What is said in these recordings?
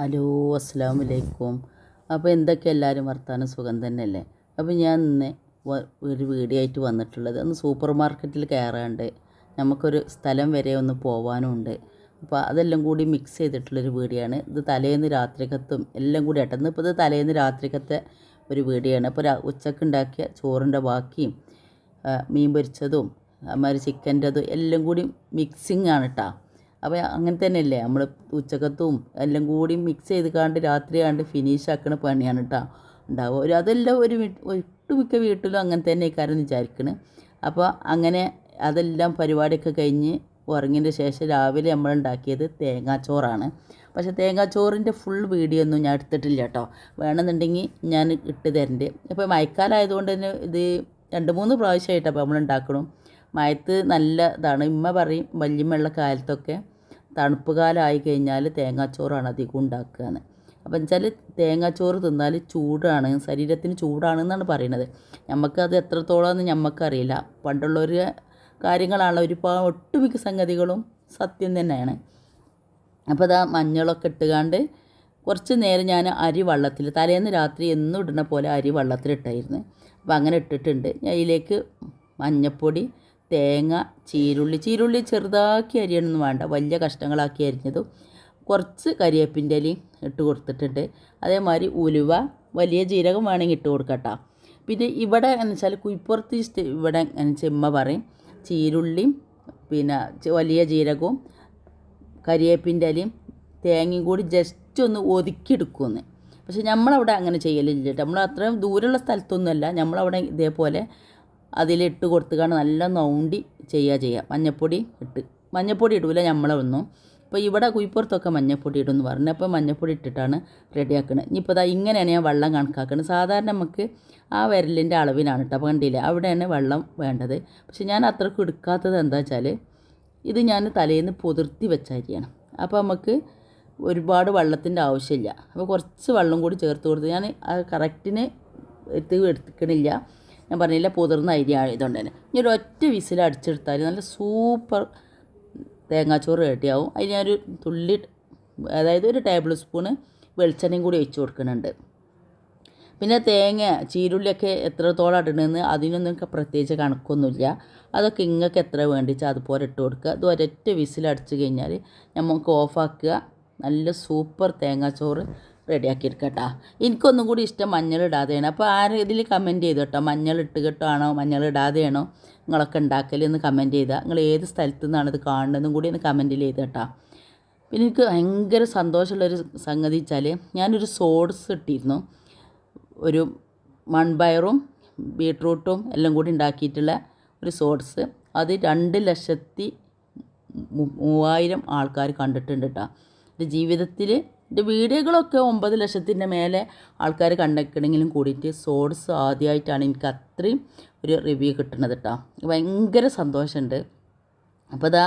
Hello അസ്സാം വലൈക്കും അപ്പോൾ എന്തൊക്കെ എല്ലാവരും വർത്താനം? സുഖം തന്നെയല്ലേ? അപ്പോൾ ഞാൻ ഇന്ന് ഒരു വീഡിയോ ആയിട്ട് വന്നിട്ടുള്ളത് ഒന്ന് സൂപ്പർ മാർക്കറ്റിൽ കയറാണ്ട് നമുക്കൊരു സ്ഥലം വരെ ഒന്ന് പോകാനുണ്ട് അപ്പോൾ അതെല്ലാം കൂടി മിക്സ് ചെയ്തിട്ടുള്ളൊരു വീഡിയോ ഇത് തലേന്ന് രാത്രി രാത്രിക്കത്തും എല്ലാം കൂടി ആട്ടെന്ന് ഇപ്പോൾ ഇത് തലേന്ന് രാത്രിക്കത്തെ ഒരു വീഡിയോ ആണ് അപ്പോൾ ഉച്ചയ്ക്ക് ഉണ്ടാക്കിയ ചോറിന്റെ ബാക്കിയും മീൻ പൊരിച്ചതും അതുമാതിരി ചിക്കന്റെതും എല്ലാം കൂടി മിക്സിങ് ആണ് കേട്ടോ അപ്പോൾ അങ്ങനെ തന്നെയല്ലേ? നമ്മൾ ഉച്ചക്കത്തും എല്ലാം കൂടി മിക്സ് ചെയ്ത് കാണ്ട് രാത്രി കണ്ട് ഫിനിഷ് ആക്കുന്ന പണിയാണ് കേട്ടോ ഉണ്ടാവുക. ഒരു അതെല്ലാം ഒരു ഒട്ടുമിക്ക വീട്ടിലും അങ്ങനെ തന്നെ കാര്യം വിചാരിക്കണ്. അപ്പോൾ അങ്ങനെ അതെല്ലാം പരിപാടിയൊക്കെ കഴിഞ്ഞ് ഉറങ്ങിന്റെ ശേഷം രാവിലെ നമ്മൾ ഉണ്ടാക്കിയത് തേങ്ങാച്ചോറാണ്. പക്ഷേ തേങ്ങാച്ചോറിന്റെ ഫുൾ വീഡിയോ ഒന്നും ഞാൻ എടുത്തിട്ടില്ല കേട്ടോ വേണമെന്നുണ്ടെങ്കിൽ ഞാൻ ഇട്ട് തരണ്ട്. അപ്പോൾ മഴക്കാലമായതുകൊണ്ട് തന്നെ ഇത് രണ്ട് മൂന്ന് പ്രാവശ്യമായിട്ടപ്പോൾ നമ്മൾ ഉണ്ടാക്കണം. മഴത്ത് നല്ല ഇതാണ്. ഇമ്മ പറയും വല്യമ്മയുള്ള കാലത്തൊക്കെ തണുപ്പ് കാലമായി കഴിഞ്ഞാൽ തേങ്ങാച്ചോറാണ് അധികം ഉണ്ടാക്കുകയെന്ന് അപ്പം വെച്ചാൽ തേങ്ങാച്ചോറ് തിന്നാൽ ചൂടാണ് ശരീരത്തിന് ചൂടാണെന്നാണ് പറയുന്നത് നമുക്കത് എത്രത്തോളമെന്ന് ഞമ്മക്കറിയില്ല. പണ്ടുള്ളൊരു കാര്യങ്ങളാണല്ലോ ഒരുപാട് ഒട്ടുമിക്ക സംഗതികളും സത്യം തന്നെയാണ്. അപ്പോൾ അതാ മഞ്ഞളൊക്കെ ഇട്ടുകാണ്ട് കുറച്ച് നേരം ഞാൻ അരി വള്ളത്തിൽ തലേന്ന് രാത്രി എന്നും ഇടുന്ന പോലെ അരി വള്ളത്തിലിട്ടായിരുന്നു. അപ്പോൾ അങ്ങനെ ഇട്ടിട്ടുണ്ട്. അതിലേക്ക് മഞ്ഞപ്പൊടി തേങ്ങ ചീരുള്ളി ചീരുള്ളി ചെറുതാക്കി അരിയണമെന്ന് വേണ്ട. വലിയ കഷ്ണങ്ങളാക്കി അരിഞ്ഞതും കുറച്ച് കരിയേപ്പിന്റെ ഇലയും ഇട്ട് കൊടുത്തിട്ടുണ്ട്. അതേമാതിരി ഉലുവ വലിയ ജീരകം വേണമെങ്കിൽ ഇട്ട് കൊടുക്കട്ടോ. പിന്നെ ഇവിടെ എന്ന് വെച്ചാൽ കുയിപ്പുറത്ത് ഇവിടെ എന്ന് വെച്ചാൽ ഉമ്മ പറയും ചീരുള്ളിയും പിന്നെ വലിയ ജീരകവും കരിയേപ്പിന്റെ ഇലയും തേങ്ങയും കൂടി ജസ്റ്റ് ഒന്ന് ഒതുക്കിയെടുക്കുമെന്ന്. പക്ഷെ നമ്മളവിടെ അങ്ങനെ ചെയ്യലില്ല നമ്മൾ അത്രയും ദൂരമുള്ള സ്ഥലത്തൊന്നുമല്ല. നമ്മളവിടെ ഇതേപോലെ അതിലിട്ട് കൊടുത്തുകൊണ്ട് നല്ല നൗണ്ടി ചെയ്യുക ചെയ്യുക മഞ്ഞപ്പൊടി ഇട്ട്. മഞ്ഞപ്പൊടി ഇടൂല നമ്മളൊന്നും ഇപ്പോൾ ഇവിടെ കുയിപ്പുറത്തൊക്കെ മഞ്ഞപ്പൊടി ഇടുമെന്ന് പറഞ്ഞു. അപ്പോൾ മഞ്ഞപ്പൊടി ഇട്ടിട്ടാണ് റെഡിയാക്കുന്നത് ഇനിയിപ്പോൾ ഇതാ ഇങ്ങനെയാണ് ഞാൻ വെള്ളം കണക്കാക്കുന്നത് സാധാരണ നമുക്ക് ആ വിരലിന്റെ അളവിനാണ് കേട്ടോ അപ്പോൾ കണ്ടില്ലേ അവിടെയാണ് വെള്ളം വേണ്ടത്. പക്ഷെ ഞാൻ അത്രയ്ക്ക് എടുക്കാത്തത് എന്താ വെച്ചാൽ ഇത് ഞാൻ തലേന്ന് പുതിർത്തി വെച്ച അരിയാണ് അപ്പോൾ നമുക്ക് ഒരുപാട് വെള്ളത്തിന്റെ ആവശ്യമില്ല. അപ്പോൾ കുറച്ച് വെള്ളം കൂടി ചേർത്ത് കൊടുത്ത് ഞാൻ കറക്റ്റിന് എത്തി എടുക്കണില്ല. ഞാൻ പറഞ്ഞില്ല പുതിർന്ന അരി ആയതുകൊണ്ട് തന്നെ ഇനി ഒരു ഒറ്റ വിസിൽ അടിച്ചെടുത്താൽ നല്ല സൂപ്പർ തേങ്ങാച്ചോറ് റെഡിയാവും. അതിന് ഞാനൊരു തുള്ളി അതായത് ഒരു ടേബിൾ സ്പൂണ് വെളിച്ചെണ്ണയും കൂടി ഒഴിച്ച് കൊടുക്കുന്നുണ്ട്. പിന്നെ തേങ്ങ ചീരുള്ളിയൊക്കെ എത്രത്തോളം ഇടണമെന്ന് അതിനൊന്നും പ്രത്യേകിച്ച് കണക്കൊന്നുമില്ല. അതൊക്കെ ഇങ്ങൾക്ക് എത്ര വേണ്ടിച്ചാൽ അതുപോലെ ഇട്ട് കൊടുക്കുക. ഇത് ഒരൊറ്റ വിസിലടിച്ച് കഴിഞ്ഞാൽ നമുക്ക് ഓഫാക്കുക. നല്ല സൂപ്പർ തേങ്ങാച്ചോറ് റെഡിയാക്കി എനിക്കൊന്നും കൂടി ഇഷ്ടം മഞ്ഞൾ ഇടാതെയാണ് അപ്പോൾ ആരും ഇതിൽ കമന്റ് ചെയ്തു കേട്ടോ മഞ്ഞൾ ഇട്ട് കേട്ടാണോ മഞ്ഞൾ ഇടാതെയാണോ നിങ്ങളൊക്കെ ഉണ്ടാക്കൽ എന്ന് കമന്റ് ചെയ്താൽ നിങ്ങൾ ഏത് സ്ഥലത്തു നിന്നാണ് ഇത് കാണുന്നതെന്നും കൂടി ഒന്ന് കമന്റിൽ ചെയ്ത് കേട്ടോ പിന്നെ എനിക്ക് ഭയങ്കര സന്തോഷമുള്ളൊരു സംഗതി വെച്ചാൽ ഞാനൊരു സോഡ്സ് ഇട്ടിരുന്നു. ഒരു മൺപയറും ബീട്രൂട്ടും എല്ലാം കൂടി ഉണ്ടാക്കിയിട്ടുള്ള ഒരു സോഡ്സ്. അത് രണ്ട് ലക്ഷത്തി മൂവായിരം ആൾക്കാർ കണ്ടിട്ടുണ്ട് കേട്ടോ എന്റെ ജീവിതത്തിൽ എന്റെ വീഡിയോകളൊക്കെ ഒമ്പത് ലക്ഷത്തിന്റെ മേലെ ആൾക്കാർ കണ്ടെക്കണമെങ്കിലും കൂടിയിട്ട് സോഡ്സ് ആദ്യമായിട്ടാണ് എനിക്ക് അത്രയും ഒരു റിവ്യൂ കിട്ടുന്നത് കേട്ടോ ഭയങ്കര സന്തോഷമുണ്ട് അപ്പോൾ ഇതാ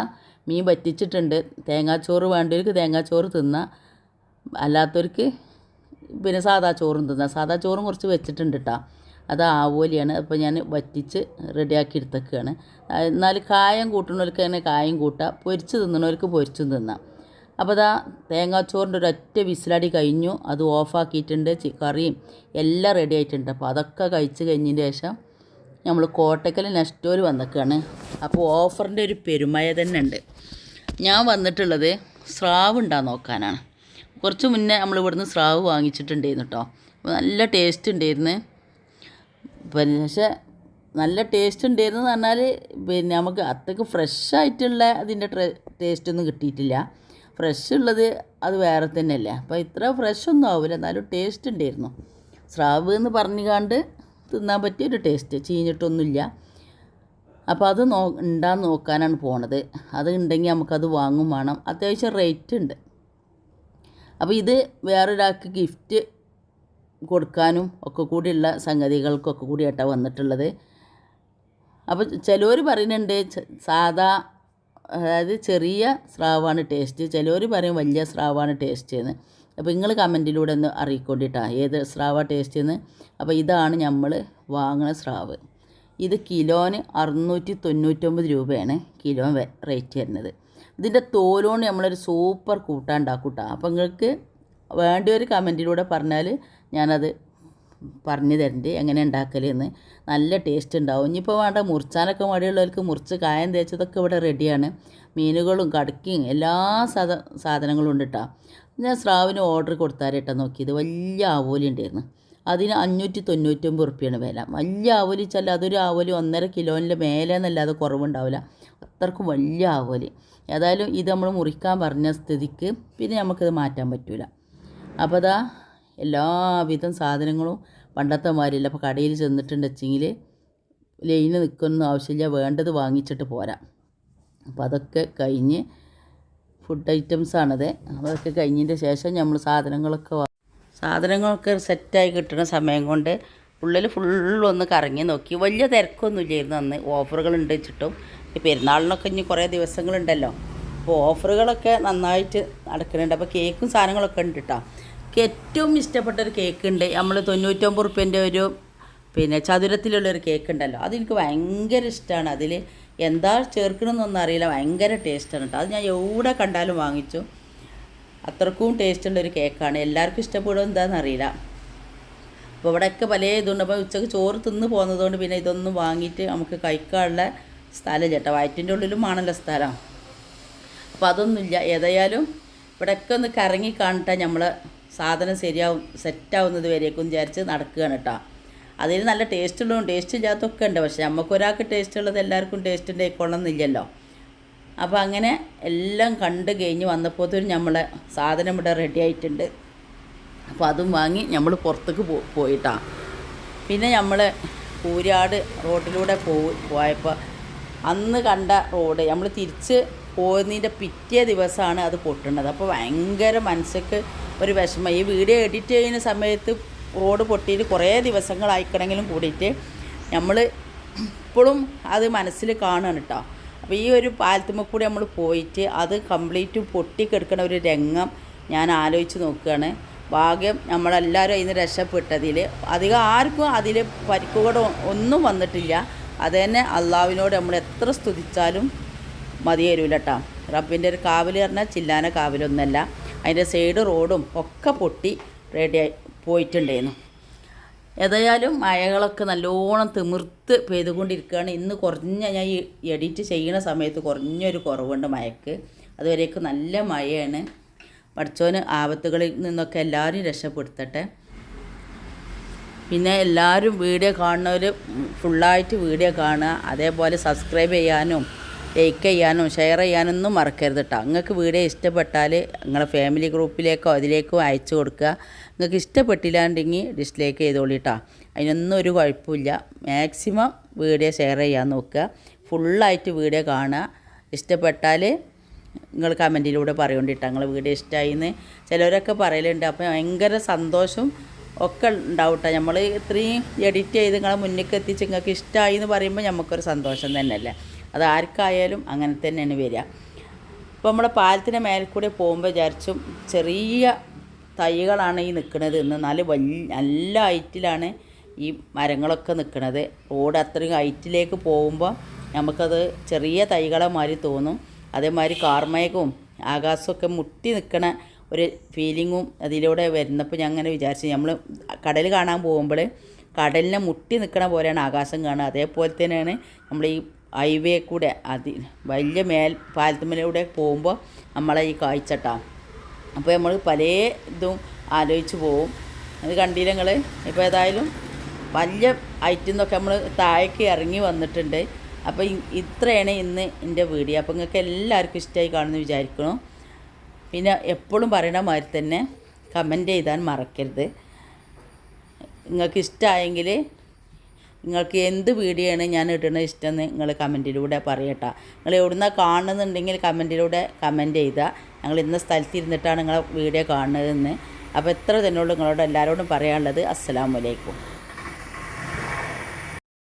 മീൻ പറ്റിച്ചിട്ടുണ്ട്. തേങ്ങാച്ചോറ് വേണ്ടവർക്ക് തേങ്ങാച്ചോറ് തിന്നാം. അല്ലാത്തവർക്ക് പിന്നെ സാദാ ചോറും തിന്നാം. സാദാ ചോറും കുറച്ച് വെച്ചിട്ടുണ്ട് കേട്ടോ അത് ആവോലിയാണ് അപ്പോൾ ഞാൻ വറ്റിച്ച് റെഡിയാക്കി എടുത്തേക്കാണ്. എന്നാൽ കായം കൂട്ടുന്നവർക്ക് തന്നെ കായം കൂട്ടാം. പൊരിച്ച് തിന്നണവർക്ക് പൊരിച്ചും തിന്നാം. അപ്പോൾ അതാ തേങ്ങാച്ചോറിന്റെ ഒരൊറ്റ വിസിലടി കഴിഞ്ഞു. അത് ഓഫാക്കിയിട്ടുണ്ട്. കറിയും എല്ലാം റെഡി ആയിട്ടുണ്ട്. അപ്പോൾ അതൊക്കെ കഴിച്ച് കഴിഞ്ഞതിന് ശേഷം നമ്മൾ കോട്ടക്കൽ നെസ്റ്റോർ വന്നേക്കാണ്. അപ്പോൾ ഓഫറിന്റെ ഒരു പെരുമയ തന്നെ ഉണ്ട്. ഞാൻ വന്നിട്ടുള്ളത് സ്രാവ് ഉണ്ടാകാൻ നോക്കാനാണ്. കുറച്ച് മുന്നേ നമ്മൾ ഇവിടുന്ന് സ്രാവ് വാങ്ങിച്ചിട്ടുണ്ടായിരുന്നു കേട്ടോ നല്ല ടേസ്റ്റ് ഉണ്ടായിരുന്നു. പക്ഷേ നല്ല ടേസ്റ്റ് ഉണ്ടായിരുന്നു എന്ന് പറഞ്ഞാൽ പിന്നെ നമുക്ക് അത്രയ്ക്ക് ഫ്രഷ് ആയിട്ടുള്ള അതിന്റെ ടേസ്റ്റ് ഒന്നും കിട്ടിയിട്ടില്ല. ഫ്രഷ് ഉള്ളത് അത് വേറെ തന്നെയല്ലേ? അപ്പോൾ ഇത്ര ഫ്രഷ് ഒന്നും ആവില്ല എന്നാലും ടേസ്റ്റ് ഉണ്ടായിരുന്നു സ്രാവ് എന്ന് പറഞ്ഞുകാണ്ട് തിന്നാൻ പറ്റിയ ഒരു ടേസ്റ്റ് ചീഞ്ഞിട്ടൊന്നുമില്ല. അപ്പോൾ അത് നോ ഉണ്ടാൻ നോക്കാനാണ് പോണത്. അത് ഉണ്ടെങ്കിൽ നമുക്കത് വാങ്ങും വേണം. അത്യാവശ്യം റേറ്റ് ഉണ്ട് അപ്പോൾ ഇത് വേറൊരാൾക്ക് ഗിഫ്റ്റ് കൊടുക്കാനും ഒക്കെ കൂടിയുള്ള സംഗതികൾക്കൊക്കെ കൂടിയായിട്ടാണ് വന്നിട്ടുള്ളത്. അപ്പോൾ ചിലവർ പറയുന്നുണ്ട് സാദാ അതായത് ചെറിയ സ്രാവാണ് ടേസ്റ്റ്. ചിലവർ പറയും വലിയ സ്രാവാണ് ടേസ്റ്റ് എന്ന്. അപ്പോൾ നിങ്ങൾ കമന്റിലൂടെ ഒന്ന് അറിയിക്കൊണ്ടിട്ടാ ഏത് സ്രാവ ടേസ്റ്റ് എന്ന്. അപ്പോൾ ഇതാണ് നമ്മൾ വാങ്ങുന്ന സ്രാവ്. ഇത് കിലോന് അറുന്നൂറ്റി തൊണ്ണൂറ്റൊമ്പത് രൂപയാണ് കിലോ റേറ്റ് വരുന്നത്. ഇതിന്റെ തോലുകൊണ്ട് നമ്മളൊരു സൂപ്പർ കൂട്ടാൻ അപ്പോൾ നിങ്ങൾക്ക് വേണ്ട ഒരു കമന്റിലൂടെ പറഞ്ഞാൽ ഞാനത് പറഞ്ഞു തരണ്ട് എങ്ങനെ ഉണ്ടാക്കലെന്ന് നല്ല ടേസ്റ്റ് ഉണ്ടാവും. ഇനിയിപ്പോൾ വേണ്ട മുറിച്ചാനൊക്കെ മടിയുള്ളവർക്ക് മുറിച്ച് കായം തേച്ചതൊക്കെ ഇവിടെ റെഡിയാണ് മീനുകളും കടക്കിയും എല്ലാ സാധ സാധനങ്ങളും ഉണ്ട് കേട്ടോ ഞാൻ സ്രാവിന് ഓർഡർ കൊടുത്താരേട്ടാ നോക്കിയത്. വലിയ ആവോലി ഉണ്ടായിരുന്നു. അതിന് അഞ്ഞൂറ്റി തൊണ്ണൂറ്റൊമ്പത് റുപ്യാണ് വില. വലിയ ആവോലി വെച്ചാൽ അതൊരു ആവോലി ഒന്നര കിലോന്റെ മേലെ എന്നല്ലാതെ കുറവുണ്ടാവില്ല അത്രക്കും വലിയ ആവോലി. ഏതായാലും ഇത് നമ്മൾ മുറിക്കാൻ പറഞ്ഞ സ്ഥിതിക്ക് പിന്നെ നമുക്കിത് മാറ്റാൻ പറ്റില്ല അപ്പോൾ അതാ എല്ലാവിധം സാധനങ്ങളും പണ്ടത്തെ മാതിരില്ല അപ്പോൾ കടയിൽ ചെന്നിട്ടുണ്ട് വെച്ചെങ്കിൽ ലൈന് നിൽക്കൊന്നും ആവശ്യമില്ല. വേണ്ടത് വാങ്ങിച്ചിട്ട് പോരാ. അപ്പോൾ അതൊക്കെ കഴിഞ്ഞ് ഫുഡ് ഐറ്റംസാണത് അതൊക്കെ കഴിഞ്ഞതിന്റെ ശേഷം നമ്മൾ സാധനങ്ങളൊക്കെ സാധനങ്ങളൊക്കെ സെറ്റായി കിട്ടുന്ന സമയം കൊണ്ട് ഉള്ളിൽ ഫുള്ളൊന്ന് കറങ്ങി നോക്കി. വലിയ തിരക്കൊന്നുമില്ലായിരുന്നു അന്ന്. ഓഫറുകൾ ഉണ്ട് വെച്ചിട്ടും. ഈ പെരുന്നാളിനൊക്കെ ഇനി കുറേ ദിവസങ്ങളുണ്ടല്ലോ. അപ്പോൾ ഓഫറുകളൊക്കെ നന്നായിട്ട് നടക്കുന്നുണ്ട്. അപ്പോൾ കേക്കും സാധനങ്ങളൊക്കെ ഉണ്ട് കേട്ടോ എനിക്ക് ഏറ്റവും ഇഷ്ടപ്പെട്ട ഒരു കേക്ക് ഉണ്ട് നമ്മൾ തൊണ്ണൂറ്റൊമ്പത് റുപ്യന്റെ ഒരു പിന്നെ ചതുരത്തിലുള്ളൊരു കേക്ക് ഉണ്ടല്ലോ അതെനിക്ക് ഭയങ്കര ഇഷ്ടമാണ് അതിൽ എന്താ ചേർക്കണമെന്നൊന്നും അറിയില്ല. ഭയങ്കര ടേസ്റ്റാണ് കേട്ടോ അത് ഞാൻ എവിടെ കണ്ടാലും വാങ്ങിച്ചു. അത്രക്കും ടേസ്റ്റുള്ളൊരു കേക്കാണ്. എല്ലാവർക്കും ഇഷ്ടപ്പെടുമോ എന്താണെന്ന് അറിയില്ല അപ്പോൾ ഇവിടെയൊക്കെ പല ഇതുണ്ട്. അപ്പോൾ ഉച്ചയ്ക്ക് ചോറ് തിന്ന് പോകുന്നതുകൊണ്ട് പിന്നെ ഇതൊന്നും വാങ്ങിയിട്ട് നമുക്ക് കഴിക്കാനുള്ള സ്ഥലം ചേട്ടാ വയറ്റിന്റെ ഉള്ളിലും ആണല്ലോ സ്ഥലം. അപ്പോൾ അതൊന്നുമില്ല. ഏതായാലും ഇവിടെയൊക്കെ ഒന്ന് കറങ്ങി കാണട്ടെ നമ്മൾ സാധനം ശരിയാവും സെറ്റാവുന്നത് വരേക്കും വിചാരിച്ച് നടക്കുകയാണ് കേട്ടോ. അതിൽ നല്ല ടേസ്റ്റ് ഉള്ളതും ടേസ്റ്റ് ഇല്ലാത്തതൊക്കെ ഉണ്ട്. പക്ഷേ നമുക്കൊരാൾക്ക് ടേസ്റ്റ് ഉള്ളത് എല്ലാവർക്കും ടേസ്റ്റ് ഉണ്ടായിക്കൊള്ളണമെന്നില്ലല്ലോ അപ്പോൾ അങ്ങനെ എല്ലാം കണ്ട് കഴിഞ്ഞ് വന്നപ്പോഴത്തേനും നമ്മളെ സാധനം ഇവിടെ റെഡി ആയിട്ടുണ്ട്. അപ്പോൾ അതും വാങ്ങി നമ്മൾ പുറത്തേക്ക് പോ പോയിട്ടാ. പിന്നെ നമ്മൾ കൂരാട് റോഡിലൂടെ പോയപ്പോൾ അന്ന് കണ്ട റോഡ് നമ്മൾ തിരിച്ച് പോകുന്നതിന്റെ പിറ്റേ ദിവസമാണ് അത് പൊട്ടുന്നത്. അപ്പോൾ ഭയങ്കര മനസ്സിക്ക് ഒരു വിഷമം. ഈ വീഡിയോ എഡിറ്റ് ചെയ്യുന്ന സമയത്ത് റോഡ് പൊട്ടിയിട്ട് കുറേ ദിവസങ്ങളായിക്കണമെങ്കിലും കൂടിയിട്ട് നമ്മൾ ഇപ്പോഴും അത് മനസ്സിൽ കാണുകയാണ് കേട്ടോ. അപ്പോൾ ഈ ഒരു പാലത്തുമ്മ കൂടി നമ്മൾ പോയിട്ട് അത് കംപ്ലീറ്റ് പൊട്ടിക്കെടുക്കണ ഒരു രംഗം ഞാൻ ആലോചിച്ച് നോക്കുകയാണ്. ഭാഗ്യം നമ്മളെല്ലാവരും അതിന് രക്ഷപ്പെട്ടതിൽ അധികം ആർക്കും അതിൽ പരിക്കുകൾ ഒന്നും വന്നിട്ടില്ല. അത് തന്നെ അള്ളാവിനോട് നമ്മൾ എത്ര സ്തുതിച്ചാലും മതി വരില്ല കേട്ടോ റബ്ബിന്റെ ഒരു കാവൽ പറഞ്ഞാൽ ചില്ലാന കാവലൊന്നല്ല. അതിന്റെ സൈഡ് റോഡും ഒക്കെ പൊട്ടി റെഡിയായി പോയിട്ടുണ്ടായിരുന്നു ഏതായാലും മഴകളൊക്കെ നല്ലോണം തിമിർത്ത് പെയ്തുകൊണ്ടിരിക്കുകയാണ്. ഇന്ന് കുറഞ്ഞ ഞാൻ എഡിറ്റ് ചെയ്യുന്ന സമയത്ത് കുറഞ്ഞൊരു കുറവുണ്ട് മഴക്ക്. അതുവരേക്ക് നല്ല മഴയാണ്. പഠിച്ചോന് ആപത്തുകളിൽ നിന്നൊക്കെ എല്ലാവരും രക്ഷപ്പെടുത്തട്ടെ. പിന്നെ എല്ലാവരും വീഡിയോ കാണുന്നവർ ഫുള്ളായിട്ട് വീഡിയോ കാണുക. അതേപോലെ സബ്സ്ക്രൈബ് ചെയ്യാനും ലൈക്ക് ചെയ്യാനും ഷെയർ ചെയ്യാനൊന്നും മറക്കരുത് കേട്ടോ നിങ്ങൾക്ക് വീഡിയോ ഇഷ്ടപ്പെട്ടാൽ നിങ്ങളെ ഫാമിലി ഗ്രൂപ്പിലേക്കോ അതിലേക്കോ അയച്ചു കൊടുക്കുക. നിങ്ങൾക്ക് ഇഷ്ടപ്പെട്ടില്ലാണ്ടെങ്കിൽ ഡിസ്ലൈക്ക് ചെയ്തോളി കേട്ടോ അതിനൊന്നും ഒരു കുഴപ്പമില്ല. മാക്സിമം വീഡിയോ ഷെയർ ചെയ്യാൻ നോക്കുക. ഫുള്ളായിട്ട് വീഡിയോ കാണുക. ഇഷ്ടപ്പെട്ടാൽ നിങ്ങൾ കമന്റിലൂടെ പറയുകൊണ്ടിട്ടാ നിങ്ങൾ വീഡിയോ ഇഷ്ടമായിന്ന് ചിലവരൊക്കെ പറയലുണ്ട്. അപ്പോൾ ഭയങ്കര സന്തോഷം ഒക്കെ ഉണ്ടാവും കേട്ടോ നമ്മൾ ഇത്രയും എഡിറ്റ് ചെയ്ത് നിങ്ങളെ മുന്നിലേക്ക് എത്തിച്ച് നിങ്ങൾക്ക് ഇഷ്ടമായി എന്ന് പറയുമ്പോൾ നമുക്കൊരു സന്തോഷം തന്നെയല്ലേ? അത് ആർക്കായാലും അങ്ങനെ തന്നെയാണ് വരിക. അപ്പോൾ നമ്മുടെ പാലത്തിന്റെ മേലെ കൂടെ പോകുമ്പോൾ വിചാരിച്ചും ചെറിയ തൈകളാണ് ഈ നിൽക്കുന്നത്. എന്ന് നല്ല വലിയ നല്ല ഹൈറ്റിലാണ് ഈ മരങ്ങളൊക്കെ നിൽക്കുന്നത്. റോഡ് അത്രയും ഹൈറ്റിലേക്ക് പോകുമ്പോൾ നമുക്കത് ചെറിയ തൈകളെ മാതിരി തോന്നും. അതേമാതിരി കാർമേഘവും ആകാശമൊക്കെ മുട്ടി നിൽക്കണ ഒരു ഫീലിങ്ങും അതിലൂടെ വരുന്നപ്പോൾ ഞാൻ അങ്ങനെ വിചാരിച്ചു. നമ്മൾ കടൽ കാണാൻ പോകുമ്പോൾ കടലിനെ മുട്ടി നിൽക്കണ പോലെയാണ് ആകാശം കാണുക. അതേപോലെ തന്നെയാണ് നമ്മൾ ഈ ഹൈവേ കൂടെ അതി വലിയ മേൽ പാലത്തുമ്മലൂടെ പോകുമ്പോൾ നമ്മളെ ഈ കാഴ്ചട്ടാ. അപ്പോൾ നമ്മൾ പല ഇതും ആലോചിച്ച് പോവും. അത് കണ്ടില്ല നിങ്ങൾ? ഇപ്പോൾ ഏതായാലും വലിയ ഹൈറ്റിൽ നിന്നൊക്കെ നമ്മൾ താഴേക്ക് ഇറങ്ങി വന്നിട്ടുണ്ട്. അപ്പോൾ ഇത്രയാണ് ഇന്ന് എന്റെ വീഡിയോ. അപ്പോൾ നിങ്ങൾക്ക് എല്ലാവർക്കും ഇഷ്ടമായി കാണുമെന്ന് വിചാരിക്കണം പിന്നെ എപ്പോഴും പറയണ മാതിരി തന്നെ കമന്റ് ചെയ്താൽ മറക്കരുത്. നിങ്ങൾക്ക് ഇഷ്ടമായെങ്കിൽ നിങ്ങൾക്ക് എന്ത് വീഡിയോ ആണ് ഞാൻ ഇടുന്നത് ഇഷ്ടമെന്ന് നിങ്ങൾ കമന്റിലൂടെ പറയട്ടോ. നിങ്ങൾ എവിടുന്ന കാണുന്നുണ്ടെങ്കിൽ കമന്റിലൂടെ കമന്റ് ചെയ്താൽ ഞങ്ങൾ ഇന്ന സ്ഥലത്ത് ഇരുന്നിട്ടാണ് നിങ്ങളെ വീഡിയോ കാണുന്നതെന്ന്. അപ്പോൾ എത്ര തന്നെയുള്ളൂ നിങ്ങളോട് എല്ലാവരോടും പറയാനുള്ളത്. അസ്സലാമലൈക്കും